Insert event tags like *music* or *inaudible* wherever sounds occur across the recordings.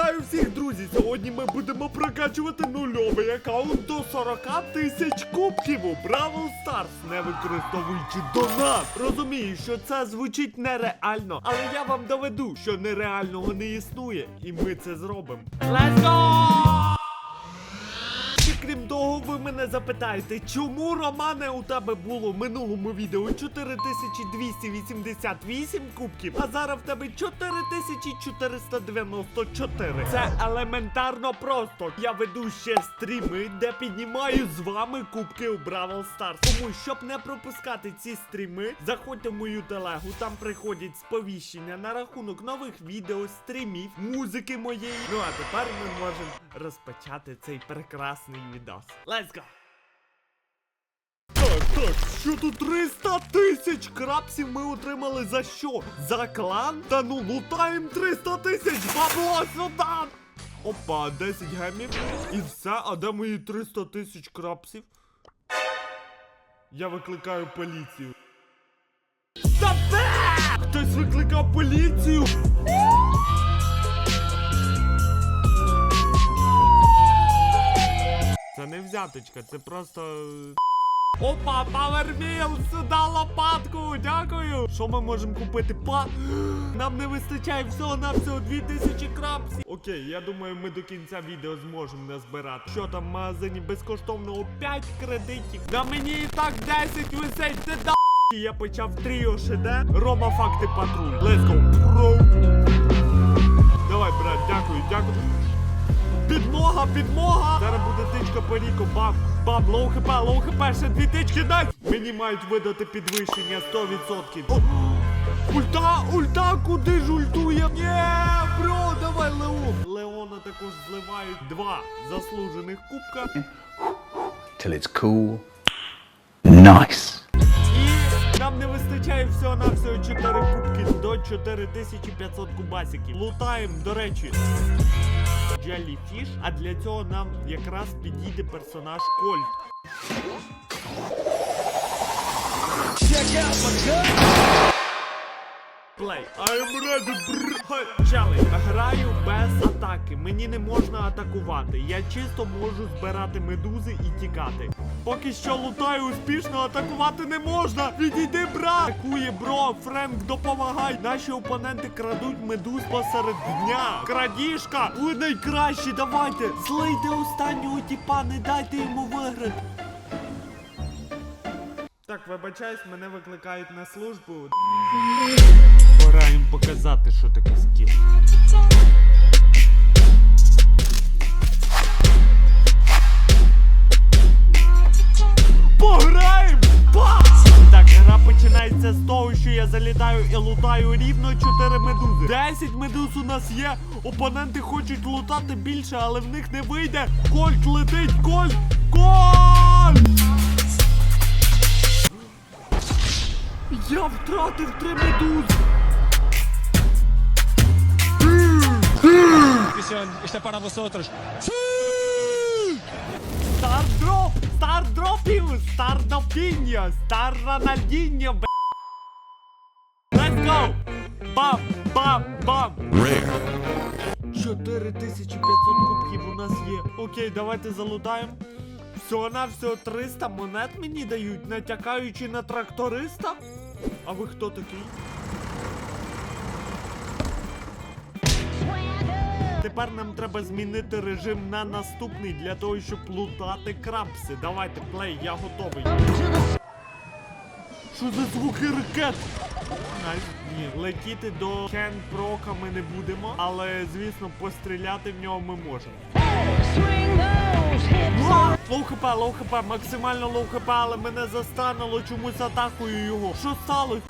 Вітаю всіх, друзі! Сьогодні ми будемо прокачувати нульовий аккаунт до 40 тисяч кубків у Бравл Старс, не використовуючи донат. Розумію, що це звучить нереально, але я вам доведу, що нереального не існує, і ми це зробимо. Let's go! Крім того, ви мене запитаєте, чому Романе у тебе було в минулому відео 4288 кубків, а зараз в тебе 4494. Це елементарно просто. Я веду ще стріми, де піднімаю з вами кубки у Бравл Старс. Тому щоб не пропускати ці стріми, заходьте в мою телегу, там приходять сповіщення на рахунок нових відео, стрімів, музики моєї. Ну а тепер ми можемо розпочати цей прекрасний відос. Let's go! Так, так, що тут 300 тисяч крапсів ми отримали за що? За клан? Та ну лутаємо 300 тисяч бабло сюди! Опа, 10 гемів. І все, а де мої 300 тисяч крапсів? Я викликаю поліцію. Та де? Хтось викликав поліцію! Це не взяточка, це просто. Опа, паверміл, сюди лопатку, дякую. Що ми можемо купити? Па. Нам не вистачає всього на всього 2000 крапсів. Окей, я думаю, ми до кінця відео зможемо назбирати. Що там в магазині безкоштовного 5 кредитів. На мені і так 10 висить, ти да. Я почав тріо ШД. Рома факти патруль. Let's go. Давай, брат, дякую, дякую. Підмога, підмога! Зараз буде тичка по ріку, бам, бам, лоу хп, лоу хп, ще дві тички дай! Мені мають видати підвищення 100%. О, ульта, ульта, куди ж ультує? Нє, бро, давай Леон. Леона також зливають два заслужених кубка. till it's cool. Nice. Не вистачає всього на всього 4 кубки до 4500 кубасиків. Лутаємо, до речі. Jellyfish, а для цього нам якраз підійде персонаж Кольт. Плей. I'm ready. Хай. Челендж. Граю без атаки. Мені не можна атакувати. Я чисто можу збирати медузи і тікати. Поки що лутаю успішно, атакувати не можна. Відійди, брат! Атакує, бро, Френк, допомагай. Наші опоненти крадуть медуз посеред дня. Крадіжка! Ви найкращі, давайте! Злийте останнього тіпа, не дайте йому виграти. Так, вибачаюсь, мене викликають на службу. Пора їм показати, що таке скіл. Залітаю і лутаю рівно 4 медузи. 10 медуз у нас є. Опоненти хочуть лутати більше, але в них не вийде. Кольт летить! Кольт! Кольт! Я втратив три медузи! Está para vosotros. Стар дроп! Стар дропів! Стар допіння! Стар Рональдіньо, Бам! Бам! 4500 кубків у нас є. Окей, давайте залутаємо. Всього на всього 300 монет мені дають, натякаючи на тракториста. А ви хто такий? Тепер нам треба змінити режим на наступний для того, щоб лутати крабси. Давайте, плей, я готовий. Що за звуки ракет? Найс. Ні, летіти до Кен Прока ми не будемо, але звісно, постріляти в нього ми можемо. Лоу хп, лоу хп, максимально лоу хп, але мене застануло чомусь атакою його. Що сталося?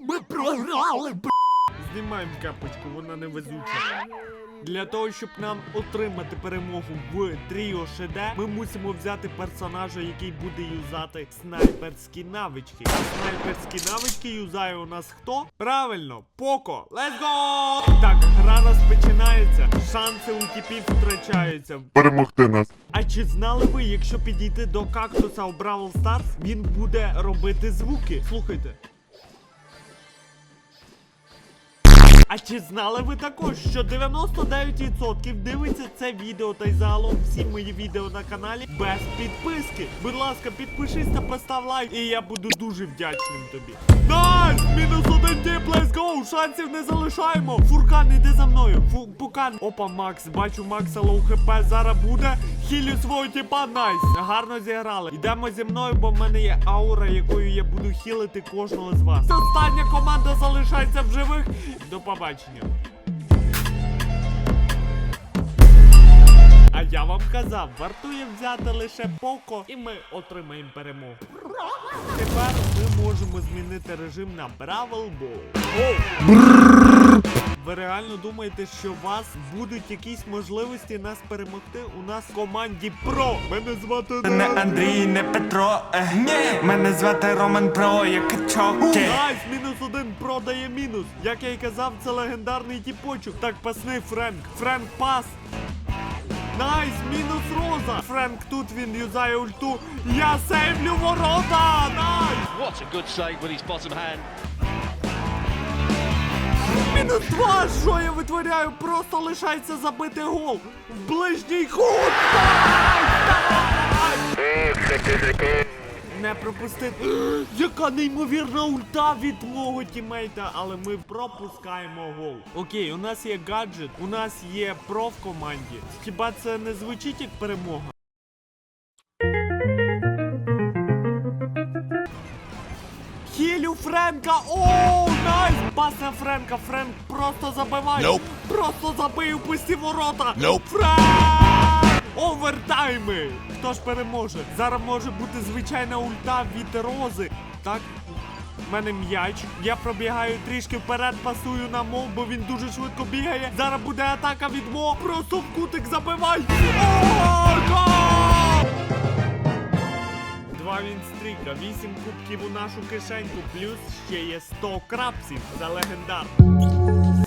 Ми програли, б. Знімаємо капочку, вона не везуча. Для того, щоб нам отримати перемогу в Тріо ШД, ми мусимо взяти персонажа, який буде юзати снайперські навички. А снайперські навички юзає у нас хто? Правильно, Поко. Let's go! Так, гра розпочинається. Шанси у тіпів втрачаються. перемогти нас. А чи знали ви, якщо підійти до кактуса у Бравл Старс, він буде робити звуки? Слухайте. А чи знали ви також, що 99% дивиться це відео та й загалом всі мої відео на каналі без підписки? Будь ласка, підпишись та постав лайк, і я буду дуже вдячним тобі. Найс! Мінус один тип, let's go! Шансів не залишаємо! Фуркан, іди за мною! Фу, пукан! Опа, Макс, бачу Макса лоу хп зараз буде. Хілю свого типа, найс! Гарно зіграли. Йдемо зі мною, бо в мене є аура, якою я буду хілити кожного з вас. Остання команда залишається в живих. До побачення. А я вам казав, вартує взяти лише поко, і ми отримаємо перемогу. Тепер ми можемо змінити режим на Бравл Ball. Ви реально думаєте, що у вас будуть якісь можливості нас перемогти? У нас в команді Про. Мене звати Не Андрій, не Петро, е, ні. Мене звати Роман Про, я качок. Найс, мінус один продає мінус. Як я й казав, це легендарний тіпочок. Так, пасни Френк. Френк пас. Найс, мінус роза. Френк тут він юзає ульту. Я сейвлю ворота. Найс. What a good save with his bottom hand. Мінус два. Що я витворяю? Просто лишається забити гол. В ближній кут. Не пропустити. *gasps* Яка неймовірна ульта від мого тімейта, але ми пропускаємо гол. Окей, у нас є гаджет, у нас є про в команді. Хіба це не звучить як перемога? Френка! Оу, найс! Пас на Френка! Френк просто забиває! Просто забив пусті ворота! Френк! Овертайми! Хто ж переможе? Зараз може бути звичайна ульта від рози. Так? В мене м'яч. Я пробігаю трішки вперед, пасую на мол, бо він дуже швидко бігає. Зараз буде атака від мо. Просто в кутик забивай! О, гол! Два вінстріка, вісім кубків у нашу кишеньку, плюс ще є 100 крапсів за легендар.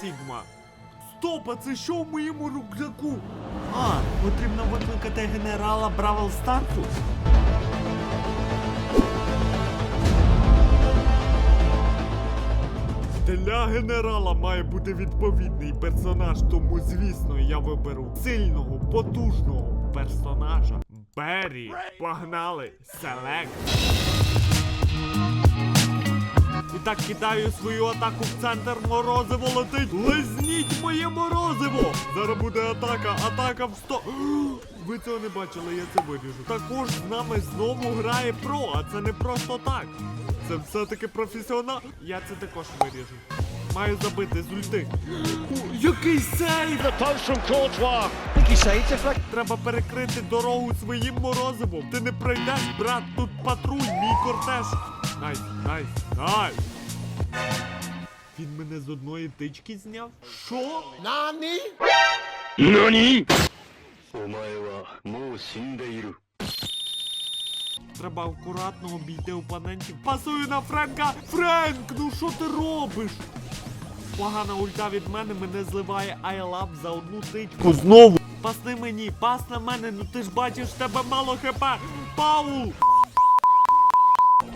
Сігма. Стоп, а це що в моєму рюкзаку? А, потрібно викликати генерала Бравл Старсу. Для генерала має бути відповідний персонаж, тому звісно я виберу сильного, потужного персонажа. Беррі. Погнали! Селект. І так кидаю свою атаку в центр морозиво летить. Лизніть моє морозиво! Зараз буде атака, атака в сто. *gasps* Ви цього не бачили, я це виріжу. Також з нами знову грає про, а це не просто так. Це все-таки професіонал. Я це також виріжу. Маю забити з ульти. О, який сейв! The post from Courtois. Треба перекрити дорогу своїм морозивом. Ти не пройдеш, брат, тут патруль, мій кортеж. Найс, найс, найс. Він мене з одної тички зняв? Що? お前はもう死んでいる。 Треба акуратно обійти опонентів. Пасую на Френка! Френк, ну що ти робиш? Погана ульта від мене мене зливає айлап за одну тичку. Знову! Пасни мені, пас на мене, ну ти ж бачиш, тебе мало хп! Паул!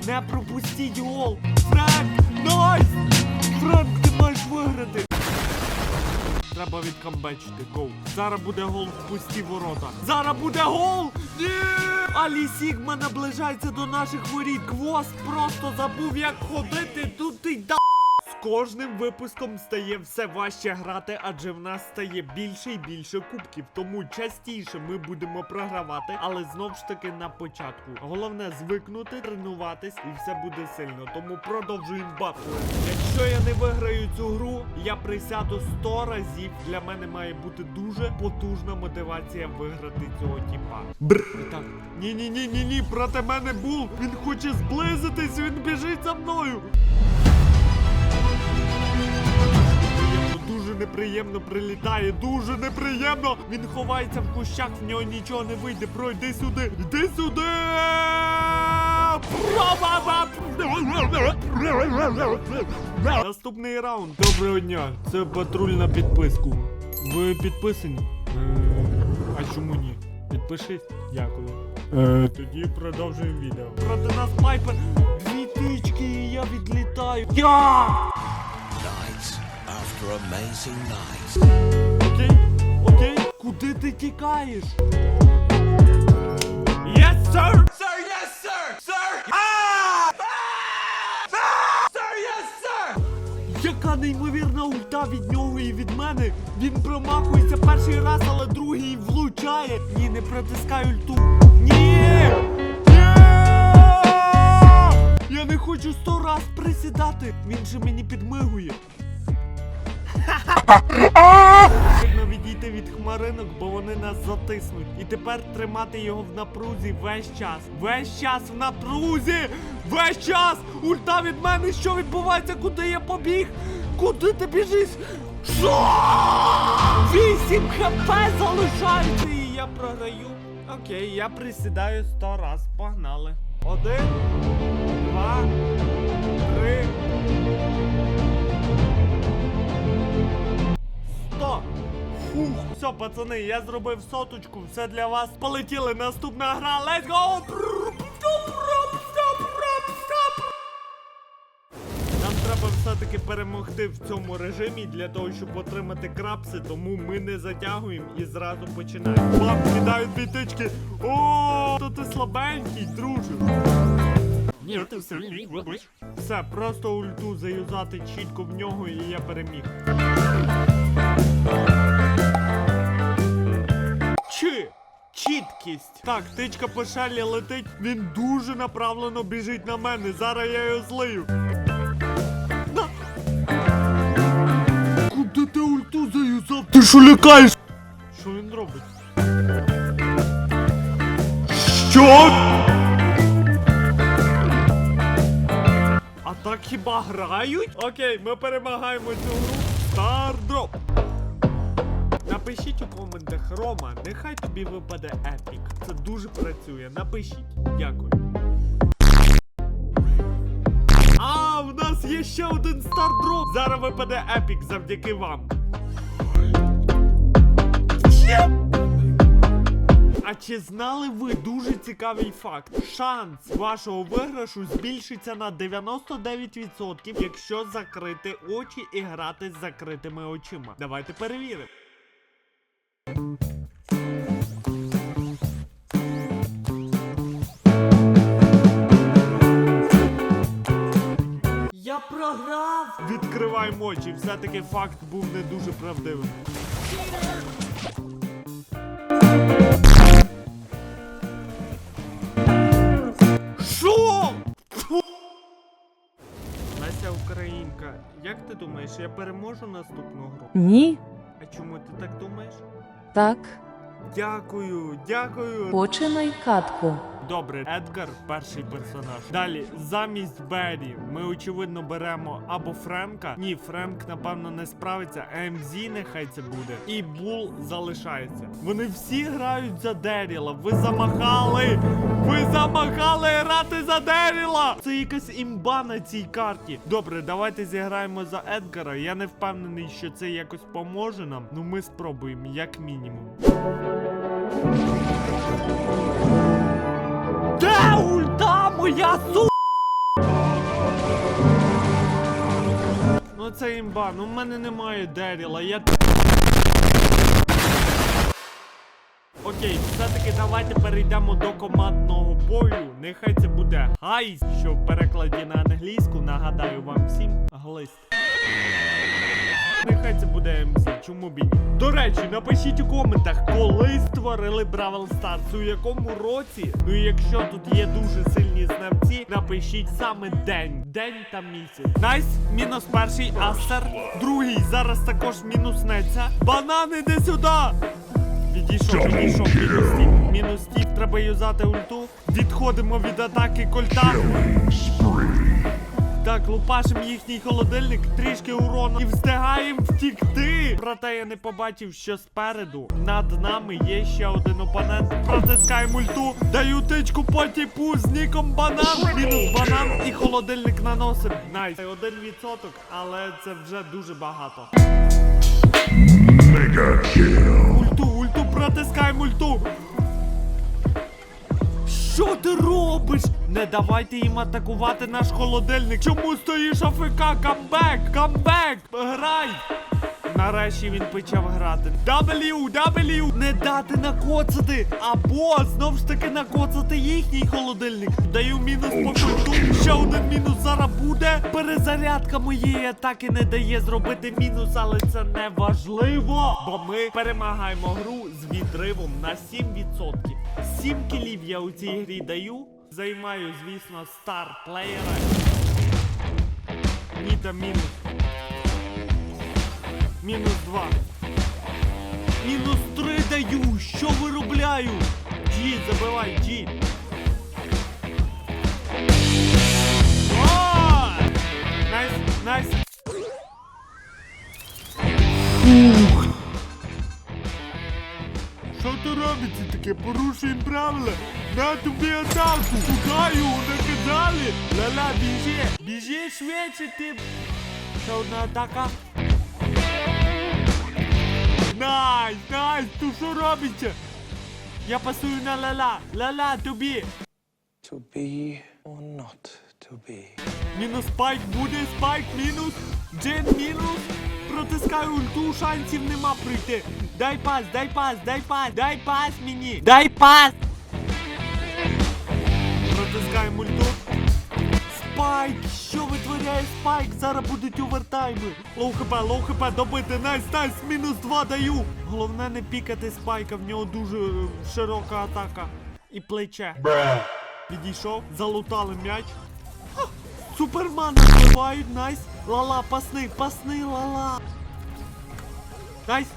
Не пропустіть гол! Френк! Найс! Френк, ти маєш виграти! Треба відкамбечити гол. Зараз буде гол в пусті ворота. Зараз буде гол! Ні! Алі Сігма наближається до наших воріт. Гвост просто забув, як ходити. Тут і да. Кожним випуском стає все важче грати, адже в нас стає більше і більше кубків. Тому частіше ми будемо програвати, але знов ж таки на початку. Головне звикнути, тренуватись і все буде сильно. Тому продовжуємо батл. Якщо я не виграю цю гру, я присяду 100 разів. Для мене має бути дуже потужна мотивація виграти цього тіпа. Бр. І так. Ні, ні, ні, ні, ні, проти мене бул. Він хоче зблизитись, він біжить за мною. Дуже неприємно прилітає, дуже неприємно. Він ховається в кущах, в нього нічого не вийде. Пройди сюди, йди сюди. Наступний раунд. Доброго дня. Це патруль на підписку. Ви підписані? Е, А чому ні? Підпишись. Дякую. Е, тоді продовжуємо відео. Проти нас пайпер. Дві тички, і я відлітаю. Я! After amazing night. Окей, окей, куди ти тікаєш? Yes, sir! Sir, yes, sir! Sir! Ah! Ah! Sir, yes, sir! Яка неймовірна ульта від нього і від мене. Він промахується перший раз, але другий влучає. Ні, не протискай ульту. Ні! Ні! Я не хочу сто раз присідати. Він же мені підмигує. Потрібно відійти від хмаринок, бо вони нас затиснуть. І тепер тримати його в напрузі весь час. Весь час в напрузі! Весь час! Ульта від мене! Що відбувається? Куди я побіг? Куди ти біжиш? Що? Вісім хп залишається і я програю. Окей, я присідаю сто раз. Погнали. Один, два, три. Сто! Фух, все, пацани, я зробив соточку, все для вас. Полетіли, наступна гра, let's go! Нам треба все-таки перемогти в цьому режимі для того, щоб отримати крапси, тому ми не затягуємо і зразу починаємо. Бам, кидають дві тички. О, то ти слабенький, друже. Все, просто ульту заюзати чітко в нього і я переміг. Чіткість. Так, тичка по шалі летить. Він дуже направлено біжить на мене. Зараз я його злию. Куди ти ульту заюзав? Ти що лякаєш? Що він робить? Що? А так хіба грають? Окей, ми перемагаємо цю гру. Стардроп. Напишіть у коментах, Рома, нехай тобі випаде епік. Це дуже працює. Напишіть. Дякую. А, в нас є ще один стардроп. Зараз випаде епік завдяки вам. А чи знали ви дуже цікавий факт? Шанс вашого виграшу збільшиться на 99%, якщо закрити очі і грати з закритими очима. Давайте перевіримо. Програв! Відкриваємо очі, все-таки факт був не дуже правдивим. Що? Фу! Леся Українка, як ти думаєш, я переможу наступну гру? Ні, А чому ти так думаєш? так, Дякую, дякую. починай катку. Добре, Едгар перший персонаж. Далі, замість Беррі, ми очевидно беремо або Френка. Ні, Френк, напевно, не справиться. МЗ нехай це буде. І Бул залишається. Вони всі грають за Деріла. Ви замахали! Ви замахали грати за Деріла! Це якась імба на цій карті. Добре, давайте зіграємо за Едгара. Я не впевнений, що це якось поможе нам. Ну ми спробуємо, як мінімум. Де ульта моя су? Ну це імба, ну в мене немає Деріла, я. Окей, все-таки давайте перейдемо до командного бою. Нехай це буде гайс, що в перекладі на англійську нагадаю вам всім глист. Нехай це буде МС, чому б і ні. До речі, напишіть у коментах, коли створили Бравл Старс, у якому році. Ну і якщо тут є дуже сильні знавці, напишіть саме день, день та місяць. Найс, мінус перший астер, другий зараз також мінуснеться. Банан іди сюди! Відійшов, відійшов, мінус стів. Мінус стів, треба юзати ульту. Відходимо від атаки кольта. Так, лупашим їхній холодильник, трішки урону і встигаємо втікти. Проте я не побачив, що спереду над нами є ще один опонент. Протискаємо ульту, даю тичку по тіпу з ніком банан. Мінус банан і холодильник наносим. Найс. Один відсоток, але це вже дуже багато. Ульту, ульту, протискаємо ульту. Що ти робиш? Не давайте їм атакувати наш холодильник. Чому стоїш АФК? Камбек! Камбек! Грай! Нарешті він почав грати. W, W! Не дати накоцати! Або знов ж таки накоцати їхній холодильник. Даю мінус по культу. Ще один мінус зараз буде. Перезарядка моєї атаки не дає зробити мінус, але це не важливо. Бо ми перемагаємо гру з відривом на 7%. 7 кілів я у цій грі даю. Займаю, звісно, стар плеєра. Ніта мінус. Мінус 2. Мінус 3 даю. Що виробляю? Джі, забивай, Джі. О! Найс, найс. Що то робиться таке? Порушуємо правила. На тобі атаку. Шукаю, наказали. Ла-ла, біжи. Біжи швидше, ти. Ще одна атака. Найс, найс, тут що робиться? Я пасую на ла-ла. Ла-ла, тобі. To be or not to be. Мінус спайк буде, спайк мінус, джин мінус. Протискаю ульту, шансів нема пройти. Дай пас, дай пас, дай пас, дай пас мені. Дай пас. Протискаємо ульту. Спайк, що витворяє спайк? Зараз будуть овертайми. Лоу хп, лоу хп, добити, найс, найс, мінус два даю. Головне не пікати спайка, в нього дуже е, широка атака. І плече. Підійшов, залутали м'яч. Супермана вбивають, найс. Лала, пасни, пасни, лала. Найс.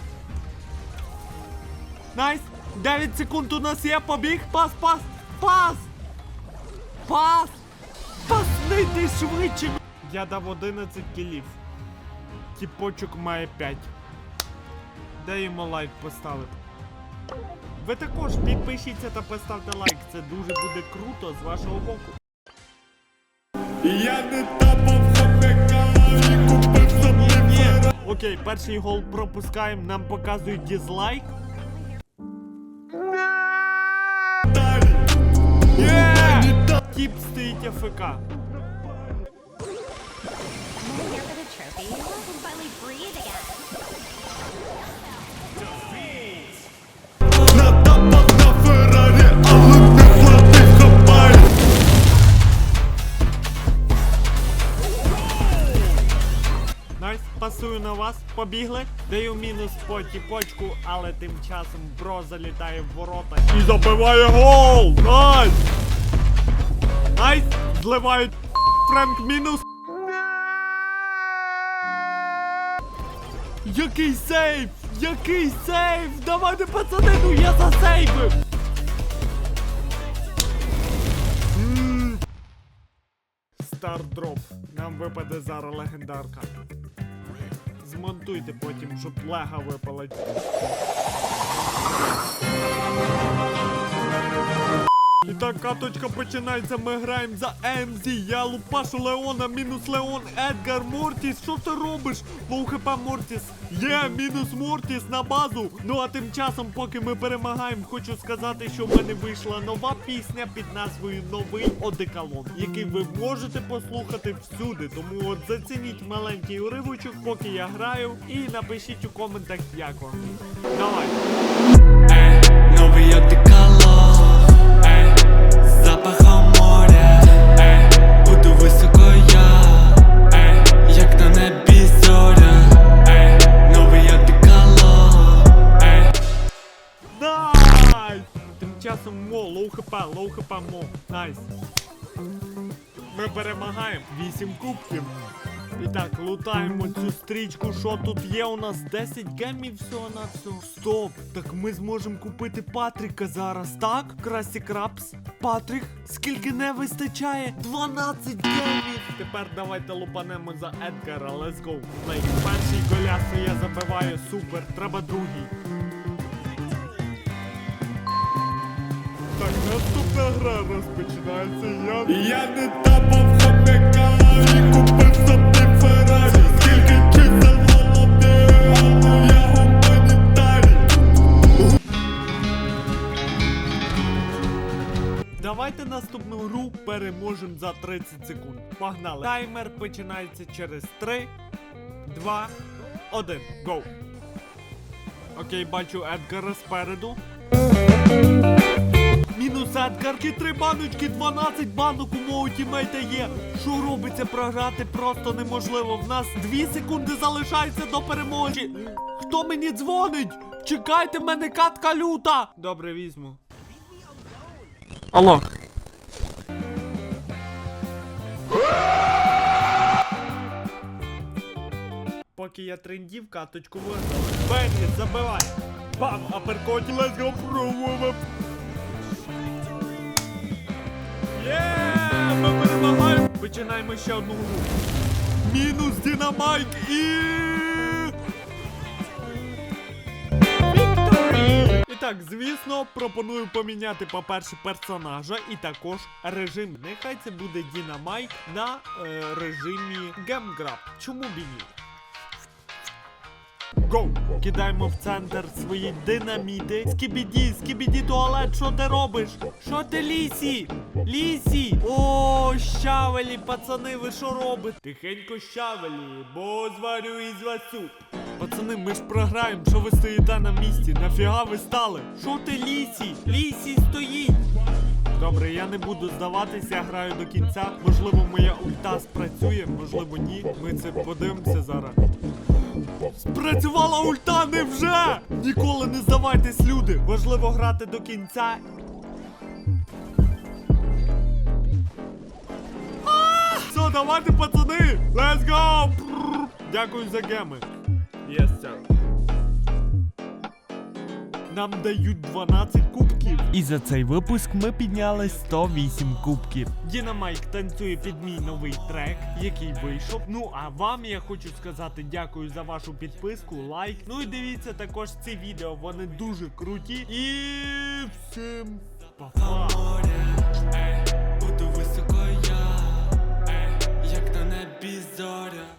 Найс. 9 секунд у нас є, побіг. Пас, пас, пас. Пас. Пасни ти швидше. Я дав 11 кілів. Тіпочок має 5. Дай йому лайк поставити. Ви також підпишіться та поставте лайк. Це дуже буде круто з вашого боку. Я не тапав і купив собі Окей, перший гол пропускаємо, нам показують дізлайк. Не платив хапай. Найс, пасую на вас, побігли. Даю мінус по тіпочку, але тим часом бро залітає в ворота і забиває гол! Найс! Найс! Зливають Френк мінус. Який сейф! Який сейф! Давайте пацани, ну я засейфив! Стардроп. Нам випаде зараз легендарка. Змонтуйте потім, щоб лега випала. І так, каточка починається, ми граємо за МЗ. Я лупашу Леона, мінус Леон, Едгар, Мортіс. Що ти робиш? Лоу хп Мортіс. Є, мінус Мортіс на базу. Ну а тим часом, поки ми перемагаємо, хочу сказати, що в мене вийшла нова пісня під назвою Новий Одеколон, який ви можете послухати всюди. Тому от зацініть маленький уривочок, поки я граю, і напишіть у коментах, як вам. Давай. Ми перемагаємо. 8 кубків. І так, лутаємо цю стрічку. Що тут є? У нас 10 гемів всього на всього. Стоп! Так ми зможемо купити Патріка зараз, так? Красі Крабс. Патрік, скільки не вистачає? 12 гемів! Тепер давайте лупанемо за Едгара. Let's go. Плей. Перший голясу я забиваю, супер. Треба другий. Так, наступна гра розпочинається. Я, я не тапав хомяка і купив собі Феррарі. Скільки чисел молоде, але я гуманітарій. Давайте наступну гру переможемо за 30 секунд. Погнали. Таймер починається через 3, 2, 1. Гоу. Окей, бачу Едгара спереду. Мінус Едгар, ті три баночки, 12 банок у мого тімейта є. Що робиться, програти просто неможливо. В нас 2 секунди залишається до перемоги. Хто мені дзвонить? Чекайте, мене катка люта. Добре, візьму. Алло. Поки я трендів, каточку виграв. Бенні, забивай. Бам, аперкоті, let's go, Є, ми перемагаємо. Починаємо ще одну гру. Мінус Дінамайк і... І так, звісно, пропоную поміняти, по-перше, персонажа і також режим. Нехай це буде Дінамайк на е, режимі Гемграб. Чому б і ні? Гоу! Кидаємо в центр свої динаміти. Скібіді, скібіді туалет, що ти робиш? Що ти лісі? Лісі! О, щавелі, пацани, ви що робите? Тихенько щавелі, бо зварю із вас суп. Пацани, ми ж програємо, що ви стоїте на місці? Нафіга ви стали? Що ти лісі? Лісі стоїть! Добре, я не буду здаватися, я граю до кінця. Можливо, моя ульта спрацює, можливо, ні. Ми це подивимося зараз. Спрацювала ульта, невже? Ніколи не здавайтесь, люди! Важливо грати до кінця. Все, давайте, пацани! Let's go! Дякую за геми. Yes. Нам дають 12 кубків. І за цей випуск ми підняли 108 кубків. Діна Майк танцює під мій новий трек, який вийшов. Ну а вам я хочу сказати дякую за вашу підписку, лайк. Ну і дивіться також ці відео, вони дуже круті. І всім